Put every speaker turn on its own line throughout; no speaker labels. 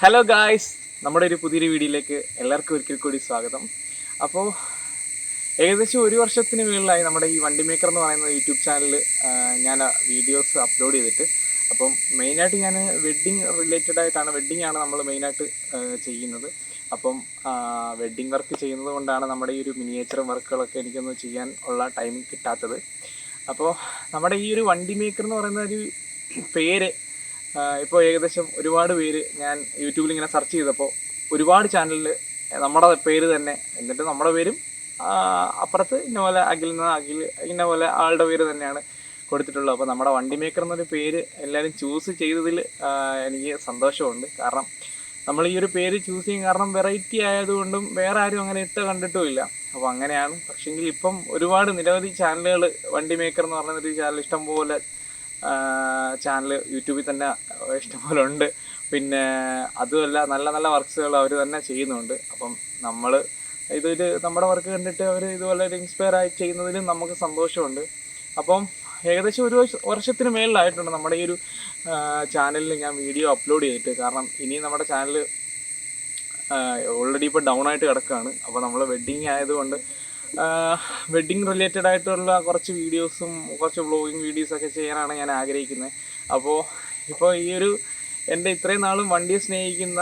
Hello guys നമ്മുടെ ഒരു പുതിയൊരു വീഡിയോയിലേക്ക് എല്ലാവർക്കും ഒരിക്കൽ കൂടി സ്വാഗതം. അപ്പോൾ ഏകദേശം ഒരു വർഷത്തിന് മുകളിലായി നമ്മുടെ ഈ വണ്ടി മേക്കർ എന്ന് പറയുന്ന യൂട്യൂബ് ചാനലിൽ ഞാൻ വീഡിയോസ് അപ്ലോഡ് ചെയ്തിട്ട്. അപ്പം മെയിനായിട്ട് ഞാൻ വെഡ്ഡിങ് റിലേറ്റഡ് ആയിട്ടാണ് വെഡ്ഡിങ് ആണ് നമ്മൾ മെയിനായിട്ട് ചെയ്യുന്നത്. അപ്പം വെഡ്ഡിങ് വർക്ക് ചെയ്യുന്നത് കൊണ്ടാണ് നമ്മുടെ ഈ ഒരു മിനിയേച്ചർ വർക്കുകളൊക്കെ എനിക്കൊന്ന് ചെയ്യാൻ ഉള്ള ടൈം കിട്ടാത്തത്. അപ്പോൾ നമ്മുടെ ഈ ഒരു വണ്ടി മേക്കർ എന്ന് പറയുന്ന ഒരു പേര് ഇപ്പോൾ ഏകദേശം ഒരുപാട് പേര് ഞാൻ യൂട്യൂബിൽ ഇങ്ങനെ സെർച്ച് ചെയ്തപ്പോൾ ഒരുപാട് ചാനലിൽ നമ്മുടെ പേര് തന്നെ എന്നിട്ട് നമ്മുടെ പേരും അപ്പുറത്ത് ഇന്ന പോലെ അഖിൽ എന്ന അഖിൽ ഇന്ന പോലെ ആളുടെ പേര് തന്നെയാണ് കൊടുത്തിട്ടുള്ളത്. അപ്പോൾ നമ്മുടെ വണ്ടി മേക്കർ എന്നൊരു പേര് എല്ലാവരും ചൂസ് ചെയ്തതിൽ എനിക്ക് സന്തോഷമുണ്ട്. കാരണം നമ്മൾ ഈ ഒരു പേര് ചൂസ് ചെയ്യും കാരണം വെറൈറ്റി ആയതുകൊണ്ടും വേറെ ആരും അങ്ങനെ ഇട്ട് കണ്ടിട്ടുമില്ല അപ്പോൾ അങ്ങനെയാണ്. പക്ഷെങ്കിൽ ഇപ്പം ഒരുപാട് നിരവധി ചാനലുകൾ വണ്ടി മേക്കർ എന്ന് പറയുന്ന ഒരു ചാനൽ ഇഷ്ടംപോലെ ചാനൽ യൂട്യൂബിൽ തന്നെ ഇഷ്ടംപോലെ ഉണ്ട് പിന്നെ അതുമല്ല നല്ല നല്ല വർക്ക്സുകൾ അവർ തന്നെ ചെയ്യുന്നുണ്ട്. അപ്പം നമ്മൾ ഇതൊരു നമ്മുടെ വർക്ക് കണ്ടിട്ട് അവർ ഇതുപോലെ ഒരു ഇൻസ്പയർ ആയി ചെയ്യുന്നതിലും നമുക്ക് സന്തോഷമുണ്ട്. അപ്പം ഏകദേശം ഒരു വർഷത്തിന് മേളിലായിട്ടുണ്ട് നമ്മുടെ ഈ ഒരു ചാനലിൽ ഞാൻ വീഡിയോ അപ്ലോഡ് ചെയ്തിട്ട്. കാരണം ഇനി നമ്മുടെ ചാനൽ ഓൾറെഡി ഇപ്പോൾ ഡൗൺ ആയിട്ട് കിടക്കുകയാണ് അപ്പോൾ നമ്മൾ വെഡ്ഡിങ് ആയതുകൊണ്ട് വെഡ്ഡിങ് റിലേറ്റഡ് ആയിട്ടുള്ള കുറച്ച് വീഡിയോസും കുറച്ച് വ്ളോഗിങ് വീഡിയോസൊക്കെ ചെയ്യാനാണ് ഞാൻ ആഗ്രഹിക്കുന്നത് അപ്പോൾ ഇപ്പോൾ ഈ ഒരു എന്റെ ഇത്രയും നാളും വണ്ടിയെ സ്നേഹിക്കുന്ന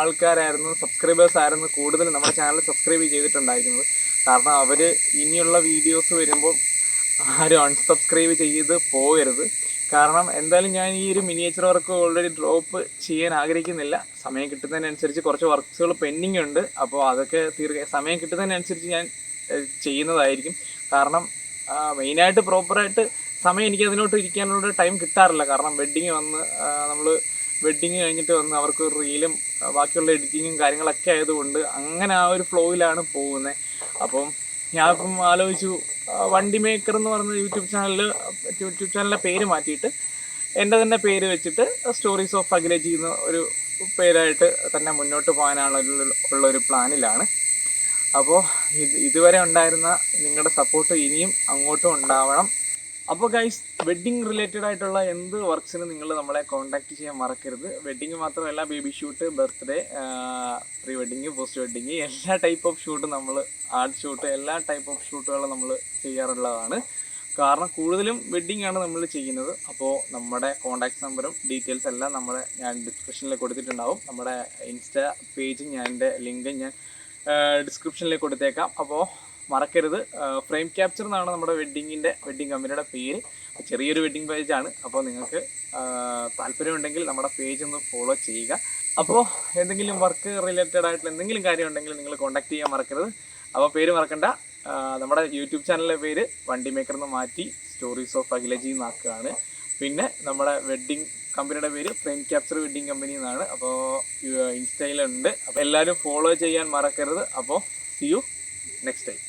ആൾക്കാരായിരുന്നു സബ്സ്ക്രൈബേഴ്സ് ആയിരുന്നു കൂടുതൽ നമ്മുടെ ചാനൽ സബ്സ്ക്രൈബ് ചെയ്തിട്ടുണ്ടായിരുന്നത്. കാരണം അവർ ഇനിയുള്ള വീഡിയോസ് വരുമ്പോൾ ആരും അൺസബ്സ്ക്രൈബ് ചെയ്ത് പോകരുത്. കാരണം എന്തായാലും ഞാൻ ഈ ഒരു മിനിയേച്ചർ വർക്ക് ഓൾറെഡി ഡ്രോപ്പ് ചെയ്യാൻ ആഗ്രഹിക്കുന്നില്ല. സമയം കിട്ടുന്നതിനനുസരിച്ച് കുറച്ച് വർക്ക്സുകൾ പെൻഡിങ് ഉണ്ട്. അപ്പോൾ അതൊക്കെ തീർക്ക സമയം കിട്ടുന്നതിനനുസരിച്ച് ഞാൻ ചെയ്യുന്നതായിരിക്കും. കാരണം മെയിനായിട്ട് പ്രോപ്പറായിട്ട് സമയം എനിക്ക് അതിനോട്ട് ഇരിക്കാനുള്ള ടൈം കിട്ടാറില്ല. കാരണം വെഡ്ഡിങ് വന്ന് നമ്മൾ വെഡ്ഡിങ് കഴിഞ്ഞിട്ട് വന്ന് അവർക്ക് റീലും ബാക്കിയുള്ള എഡിറ്റിങ്ങും കാര്യങ്ങളൊക്കെ ആയതുകൊണ്ട് അങ്ങനെ ആ ഒരു ഫ്ലോയിലാണ് പോകുന്നത്. അപ്പം ഞാനിപ്പം ആലോചിച്ചു വണ്ടി മേക്കർ എന്ന് പറഞ്ഞ യൂട്യൂബ് ചാനലിൽ യൂട്യൂബ് ചാനലിലെ പേര് മാറ്റിയിട്ട് എന്റെ തന്നെ പേര് വെച്ചിട്ട് സ്റ്റോറീസ് ഓഫ് അഗ്രേജ് എന്ന ഒരു പേരായിട്ട് തന്നെ മുന്നോട്ട് പോകാനുള്ള ഉള്ള ഒരു പ്ലാനിലാണ്. അപ്പോൾ ഇത് ഇതുവരെ ഉണ്ടായിരുന്ന നിങ്ങളുടെ സപ്പോർട്ട് ഇനിയും അങ്ങോട്ടും ഉണ്ടാവണം. അപ്പോൾ ഗൈസ് വെഡ്ഡിങ് റിലേറ്റഡ് ആയിട്ടുള്ള എന്ത് വർക്ക്സിനും നിങ്ങൾ നമ്മളെ കോൺടാക്ട് ചെയ്യാൻ മറക്കരുത്. വെഡ്ഡിങ് മാത്രമല്ല baby shoot birthday pre wedding post wedding എല്ലാ ടൈപ്പ് ഓഫ് ഷൂട്ടും നമ്മൾ ആർട്ട് ഷൂട്ട് എല്ലാ ടൈപ്പ് ഓഫ് ഷൂട്ടുകളും നമ്മൾ ചെയ്യാറുള്ളതാണ്. കാരണം കൂടുതലും വെഡ്ഡിംഗ് ആണ് നമ്മൾ ചെയ്യുന്നത്. അപ്പോൾ നമ്മുടെ കോൺടാക്ട് നമ്പറും ഡീറ്റെയിൽസ് എല്ലാം നമ്മുടെ ഞാൻ ഡിസ്ക്രിപ്ഷനിൽ കൊടുത്തിട്ടുണ്ടാവും. നമ്മുടെ ഇൻസ്റ്റ പേജും ഞാൻ എന്റെ ലിങ്കും ഞാൻ ഡിസ്ക്രിപ്ഷനിൽ കൊടുത്തേക്കാം. അപ്പോൾ മറക്കരുത്. ഫ്രെയിം ക്യാപ്ചർ എന്നാണ് നമ്മുടെ വെഡ്ഡിങ്ങിന്റെ വെഡ്ഡിങ് കമ്പനിയുടെ പേര്. ചെറിയൊരു വെഡ്ഡിങ് പേജാണ് അപ്പോൾ നിങ്ങൾക്ക് താല്പര്യമുണ്ടെങ്കിൽ നമ്മുടെ പേജ് ഒന്ന് ഫോളോ ചെയ്യുക. അപ്പോൾ എന്തെങ്കിലും വർക്ക് റിലേറ്റഡ് ആയിട്ടുള്ള എന്തെങ്കിലും കാര്യം ഉണ്ടെങ്കിൽ നിങ്ങൾ കോൺടാക്ട് ചെയ്യാൻ മറക്കരുത്. അപ്പോൾ പേര് മറക്കണ്ട. നമ്മുടെ യൂട്യൂബ് ചാനലിലെ പേര് വണ്ടി മേക്കർ എന്ന് മാറ്റി സ്റ്റോറീസ് ഓഫ് അഖിലജി എന്നാക്കുകയാണ് പിന്നെ നമ്മുടെ വെഡ്ഡിങ് കമ്പനിയുടെ പേര് ഫ്രെയിം ക്യാപ്ചർ വെഡ്ഡിങ് കമ്പനി എന്നാണ്. അപ്പോൾ ഇൻസ്റ്റയിലുണ്ട്. അപ്പോൾ എല്ലാവരും ഫോളോ ചെയ്യാൻ മറക്കരുത്. അപ്പോൾ സി യു നെക്സ്റ്റ് ടൈം